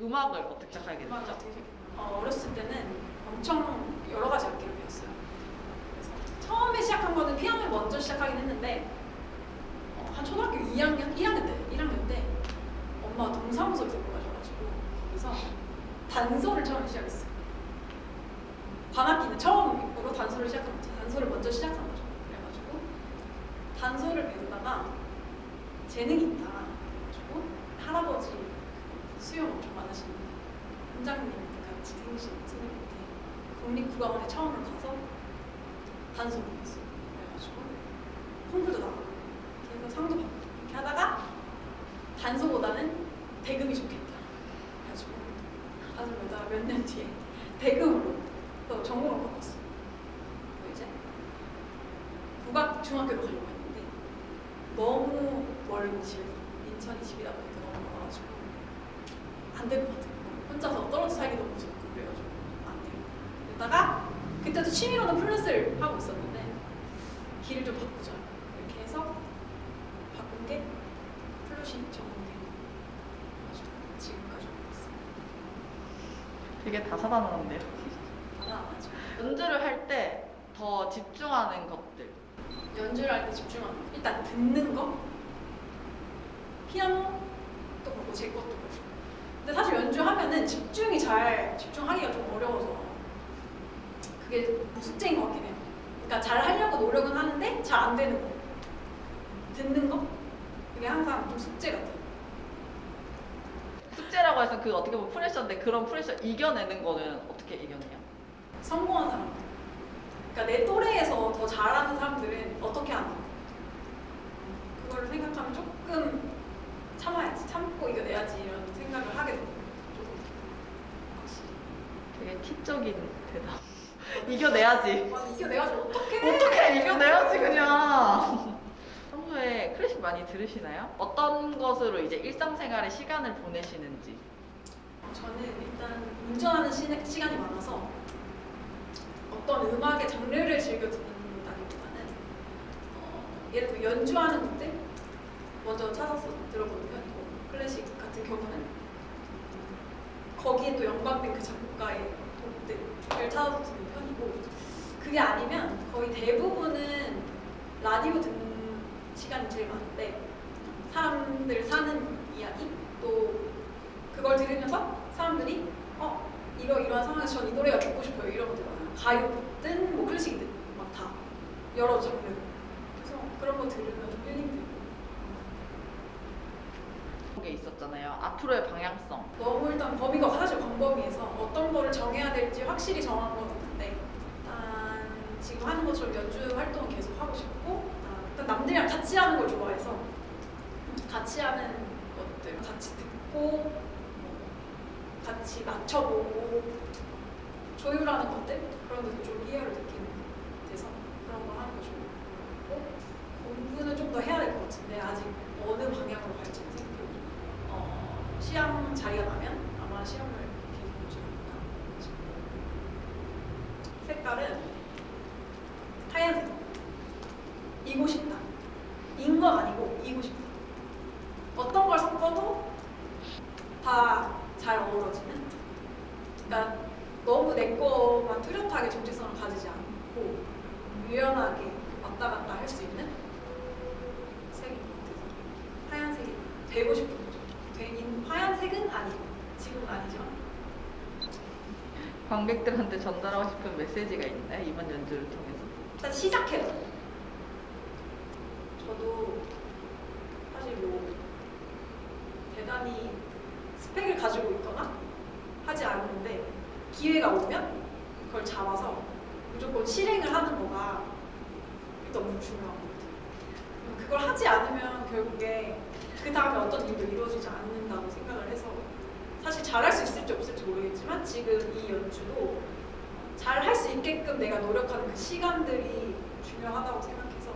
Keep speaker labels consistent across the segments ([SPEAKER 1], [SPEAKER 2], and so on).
[SPEAKER 1] 음악을 어떻게 시작하게 됐죠?
[SPEAKER 2] 어, 어렸을 때는 엄청 여러 가지 악기를 배웠어요. 그래서 처음에 시작한 거는 피아노를 먼저 시작하긴 했는데 어, 한 초등학교 2학년, 1학년 때, 1학년 때 엄마가 동사무소를 데리고 가셔가지고 그래서 단소를 처음 시작했어요. 관악기는 처음으로 단소를 시작한 거죠. 단소를 먼저 시작한 거죠. 그래가지고 단소를 배우다가 재능이 있다. 그래가지고 할아버지 많으신 원장님 같이 생기신 선생님한테 국립국악원에 처음으로 가서 단소를 배웠어요. 그래가지고 콩쿠르도 나가고 해서 상도 받고 이렇게 하다가 단소보다는 대금이 좋겠다. 그래가지고 아주 여자 몇년 뒤에 대금으로 또 전공을 바꿨어. 그리고 이제 국악 중학교로 가려고 했는데 너무 멀고 집에서 인천이 집이다 보니까 너무 멀어가지고 안 될 것 같은 거예요. 혼자서 떨어져 살기 너무 무섭고 그래가지고 안 돼요. 그러다가 그때도 취미로는 플룻을 하고 있었는데 길을 좀 바꾸자 이렇게 해서 바꾼 게 전공된 그래가지고 지금까지 오고 있어요.
[SPEAKER 1] 되게 다사다난한데요. 연주를 할 때 더 집중하는 것들.
[SPEAKER 2] 연주를 할 때 집중하는 거. 일단 듣는 거 피아노도 그렇고 제 것도 그렇고 근데 사실 연주하면은 집중이 잘 집중하기가 좀 어려워서 그게 뭐 숙제인 것 같긴 해요 그러니까 잘 하려고 노력은 하는데 잘 안 되는 거. 듣는 거? 그게 항상 좀 숙제 같아요
[SPEAKER 1] 숙제라고 해서 그 어떻게 보면 프레셔인데 그런 프레셔 이겨내는 거는 어떻게 이겨내요?
[SPEAKER 2] 성공한 사람들 그러니까 내 또래에서 더 잘하는 사람들은 어떻게 하나 그걸 생각하면 조금 참아야지 참고 이겨내야지 이런 생각을 하게 돼요 조금 확실히
[SPEAKER 1] 티적인 대답. 이겨내야지.
[SPEAKER 2] 이겨내야지 어떻게
[SPEAKER 1] 어떻게 이겨내야지 그냥. 평소에 클래식 많이 들으시나요? 어떤 것으로 이제 일상생활에 시간을 보내시는지.
[SPEAKER 2] 저는 일단 운전하는 시, 시간이 많아서 어떤 음악의 장르를 즐겨 듣는다기보다는 어, 예를 들어 연주하는 곡들 먼저 찾아서 들어보는 편이고 클래식 같은 경우는 거기에 또 연관된 그 작곡가의 곡들을 찾아서 듣는 편이고. 그게 아니면 거의 대부분은 라디오 듣는 시간이 제일 많은데 사람들 사는 이야기? 또 그걸 들으면서 사람들이 어 이러 이러한 상황에서 전 이 노래가 듣고 싶어요 이런 것들 많아요. 가요든 뭐 클래식이든 막 다 여러 장르 그래서 그런 거 들으면 좀 힐링 되고.
[SPEAKER 1] 게 있었잖아요. 앞으로의 방향성.
[SPEAKER 2] 너무 일단 범위가 거를 정해야 될지 확실히 정한 건 없는데 일단 지금 하는 것처럼 연주 활동을 계속 하고 싶고 아, 일단 남들이랑 같이 하는 걸 좋아해서 같이 하는 것들 같이 듣고 뭐 같이 맞춰보고 조율하는 것들? 그런 데서 좀 희열을 느끼는 돼서 그런 거 하는 거 좋고 공부는 좀 더 해야 될 것 같은데 아직 어느 방향으로 갈지는 생각이 어, 시험 자리가 나면 아마 시험을 계속 보지 않을까 싶어요. 색깔은 하얀색. 이고 싶다. 인 건 아니고 이고 싶다. 어떤 걸 섞어도 다 잘 어우러지는. 그러니까 너무 내 거만 뚜렷하게 정체성을 가지지 않고 유연하게 왔다 갔다 할 수 있는 색인 것 같아서 하얀색이 되고 싶은 거죠. 된 하얀색은 아니고 지금은 아니지만
[SPEAKER 1] 관객들한테 전달하고 싶은 메시지가 있나요? 이번 연주를 통해서.
[SPEAKER 2] 일단 시작해요. 저도 사실 뭐 대단히 스펙을 가지고 있거나 하지 않는데 기회가 오면 그걸 잡아서 무조건 실행을 하는 거가 너무 중요한 것 같아요. 그걸 하지 않으면 결국에 그 다음에 어떤 일도 이루어지지 않는다고 생각을 해서 사실 잘할 수 있을지 없을지 모르겠 있지만 지금 이 연주도 잘 할 수 있게끔 내가 노력하는 그 시간들이 중요하다고 생각해서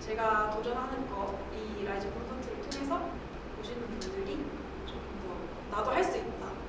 [SPEAKER 2] 제가 도전하는 것이 라이즈 콘서트를 통해서 보시는 분들이 조금 더 나도 할 수 있다.